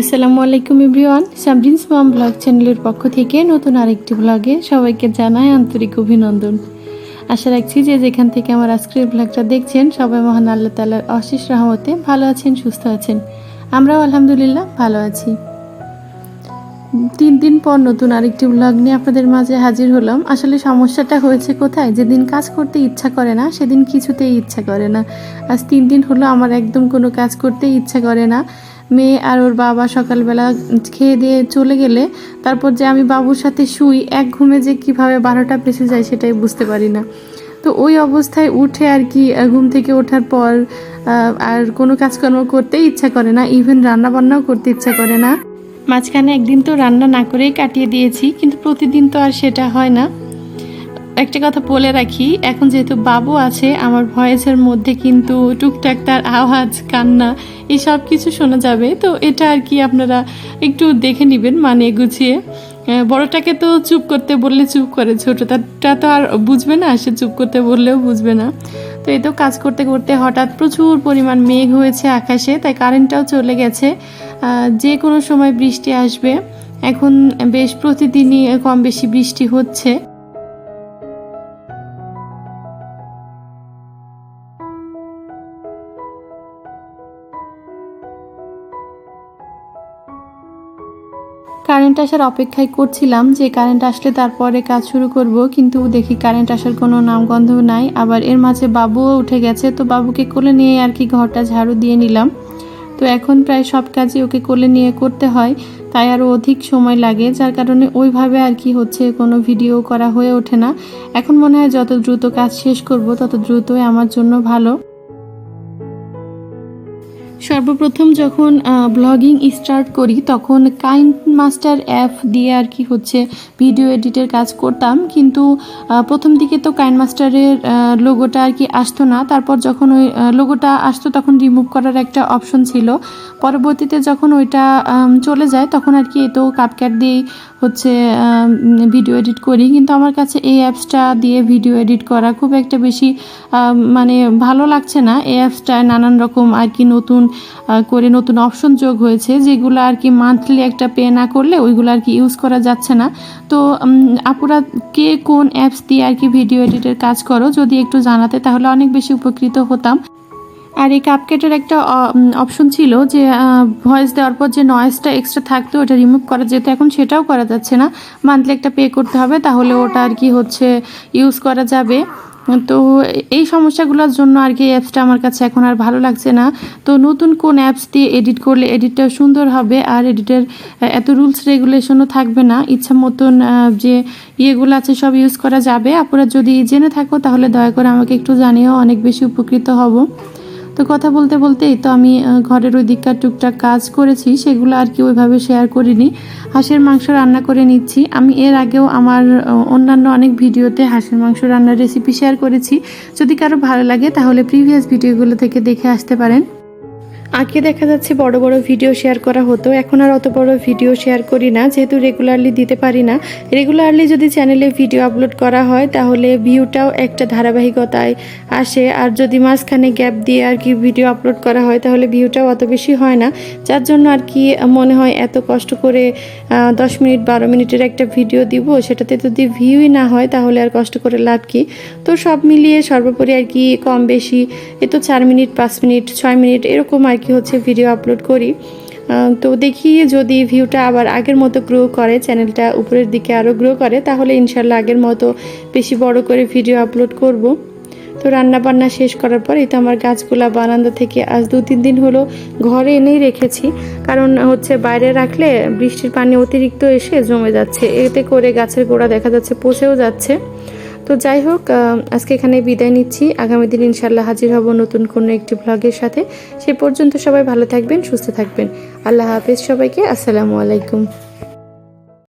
আসসালামু আলাইকুম এভরিওয়ান। সাবরিন্স মাম ব্লগ চ্যানেলের পক্ষ থেকে নতুন আরেকটি ব্লগে সবাইকে জানাই আন্তরিক অভিনন্দন। আশা রাখছি যে যেখান থেকে আমার আজকের ব্লগটা দেখছেন, সবাই মহান আল্লাহ তালার অশেষ রহমতে ভালো আছেন, সুস্থ আছেন। আমরাও আলহামদুলিল্লাহ ভালো আছি। তিন দিন পর নতুন আরেকটি ব্লগ নিয়ে আপনাদের মাঝে হাজির হলাম। আসলে সমস্যাটা হয়েছে কোথায়? যেদিন কাজ করতে ইচ্ছা করে না, সেদিন কিছুতেই ইচ্ছা করে না। আজ তিন দিন হলো আমার একদম কোনো কাজ করতে ইচ্ছা করে না। মেয়ে আর ওর বাবা সকালবেলা খেয়ে দিয়ে চলে গেলে তারপর যে আমি বাবুর সাথে শুই, এক ঘুমে যে কীভাবে বারোটা পেছে যায় সেটাই বুঝতে পারি না। তো ওই অবস্থায় উঠে আর কি ঘুম থেকে ওঠার পর আর কোনো কাজকর্ম করতেই ইচ্ছা করে না ইভেন রান্না বান্নাও করতে ইচ্ছা করে না। মাঝখানে একদিন তো রান্না না করেই কাটিয়ে দিয়েছি, কিন্তু প্রতিদিন তো আর সেটা হয় না। একটা কথা বলে রাখি, এখন যেহেতু বাবু আছে, আমার ভয়েসের মধ্যে কিন্তু টুকটাক তার আওয়াজ, কান্না, এই সব কিছু শোনা যাবে। তো এটা আর কি আপনারা একটু দেখে নেবেন মানে গুছিয়ে। বড়টাকে তো চুপ করতে বললে চুপ করে ছোটটা তো আর বুঝবে না, সে চুপ করতে বললেও বুঝবে না। তো এই তো কাজ করতে করতে হঠাৎ প্রচুর পরিমাণ মেঘ হয়েছে আকাশে, তাই কারেন্টটাও চলে গেছে। যে কোনো সময় বৃষ্টি আসবে। এখন বেশ প্রতিদিনই কম বেশি বৃষ্টি হচ্ছে। কারেন্ট আসার অপেক্ষায় করছিলাম যে কারেন্ট আসলে তারপরে কাজ শুরু করব, কিন্তু দেখি কারেন্ট আসার কোনো নামগন্ধ নাই। আবার এর মাঝে বাবুও উঠে গেছে, তো বাবুকে কোলে নিয়ে আর কি ঘরটা ঝাড়ু দিয়ে নিলাম। তো এখন প্রায় সব কাজই ওকে কোলে নিয়ে করতে হয়, তাই আরও অধিক সময় লাগে, যার কারণে ওইভাবে আর কি হচ্ছে, কোনো ভিডিও করা হয়ে ওঠে না। এখন মনে হয় যত দ্রুত কাজ শেষ করব, তত দ্রুতই আমার জন্য ভালো। সর্বপ্রথম যখন ব্লগিং স্টার্ট করি, তখন কাইন্ড মাস্টার অ্যাপ দিয়ে আর কি হচ্ছে ভিডিও এডিটের কাজ করতাম। কিন্তু প্রথম দিকে তো কাইন্ড মাস্টারের লোগোটা আর কি আসতো না। তারপর যখন ওই লোগোটা আসতো, তখন রিমুভ করার একটা অপশন ছিল। পরবর্তীতে যখন ওইটা চলে যায়, তখন আর কি তো কাপক্যাট দিয়েই হচ্ছে ভিডিও এডিট করি। কিন্তু আমার কাছে এই অ্যাপসটা দিয়ে ভিডিও এডিট করা খুব একটা বেশি মানে ভালো লাগছে না। এই অ্যাপসটায় নানান রকম আর কি নতুন করে নতুন অপশন যোগ হয়েছে, যেগুলো আর কি মান্থলি একটা পে না করলে ওইগুলো আর কি ইউজ করা যাচ্ছে না। তো আপুরা কে কোন অ্যাপস দিয়ে আর কি ভিডিও এডিটের কাজ করো, যদি একটু জানাতে তাহলে অনেক বেশি উপকৃত হতাম। আর এই কাপকেটের একটা অপশন ছিল যে ভয়েস দেওয়ার পর যে নয়েজটা এক্সট্রা থাকতো ওটা রিমুভ করা যেত এখন সেটাও করা যাচ্ছে না মান্থলি একটা পে করতে হবে, তাহলে ওটা আর কি হচ্ছে ইউজ করা যাবে। তো এই সমস্যাগুলোর জন্য আর কি অ্যাপসটা আমার কাছে এখন আর ভালো লাগছে না। তো নতুন কোন অ্যাপস দিয়ে এডিট করলে এডিটটা সুন্দর হবে আর এডিটের এত রুলস রেগুলেশনও থাকবে না। ইচ্ছা মতন যে ইয়েগুলো আছে সব ইউজ করা যাবে। আপনারা যদি জেনে থাকো তাহলে দয়া করে আমাকে একটু জানিয়েও অনেক বেশি উপকৃত হব। তো কথা বলতে বলতেই তো আমি ঘরের ওই দিককার টুকটাক কাজ করেছি, সেগুলো আর কি ওইভাবে শেয়ার করিনি। হাঁসের মাংস রান্না করে নিচ্ছি। আমি এর আগেও আমার অন্যান্য অনেক ভিডিওতে হাঁসের মাংস রান্নার রেসিপি শেয়ার করেছি। যদি কারও ভালো লাগে তাহলে প্রিভিয়াস ভিডিওগুলো থেকে দেখে আসতে পারেন। আগে দেখা যাচ্ছে বড় বড় ভিডিও শেয়ার করা হতো, এখন আর অত বড় ভিডিও শেয়ার করি না, যেহেতু রেগুলারলি দিতে পারি না। রেগুলারলি যদি চ্যানেলে ভিডিও আপলোড করা হয়, তাহলে ভিউটাও একটা ধারাবাহিকতায় আসে। আর যদি মাঝখানে গ্যাপ দিয়ে আর কি ভিডিও আপলোড করা হয়, তাহলে ভিউটাও অত বেশি হয় না। যার জন্য আর কি মনে হয় এত কষ্ট করে দশ মিনিট, বারো মিনিটের একটা ভিডিও দিব, সেটাতে যদি ভিউই না হয়, তাহলে আর কষ্ট করে লাভ কি? তো সব মিলিয়ে সর্বোপরি আর কি কম বেশি, এ তো চার মিনিট, পাঁচ মিনিট, ছয় মিনিট, এরকম আর কি হচ্ছে ভিডিও আপলোড করি। তো দেখি যদি ভিউটা আবার আগের মতো গ্রো করে চ্যানেলটা উপরের দিকে আরও গ্রো করে, তাহলে ইনশাল্লাহ আগের মতো বেশি বড় করে ভিডিও আপলোড করব। তো রান্না বান্না শেষ করার পর এই তো আমার গাছগুলা বারান্দা থেকে আজ দু তিন দিন হলো ঘরে এনেই রেখেছি। কারণ হচ্ছে বাইরে রাখলে বৃষ্টির পানি অতিরিক্ত এসে জমে যাচ্ছে। এতে করে গাছের গোড়া দেখা যাচ্ছে পচেও যাচ্ছে। তো যাই হোক আজকে এখানে বিদায় নিচ্ছি। আগামী দিন ইনশাল্লাহ হাজির হব নতুন কোনো একটি ব্লগের সাথে। সে পর্যন্ত সবাই ভালো থাকবেন, সুস্থ থাকবেন। আল্লাহ হাফেজ সবাইকে, আসসালামু আলাইকুম।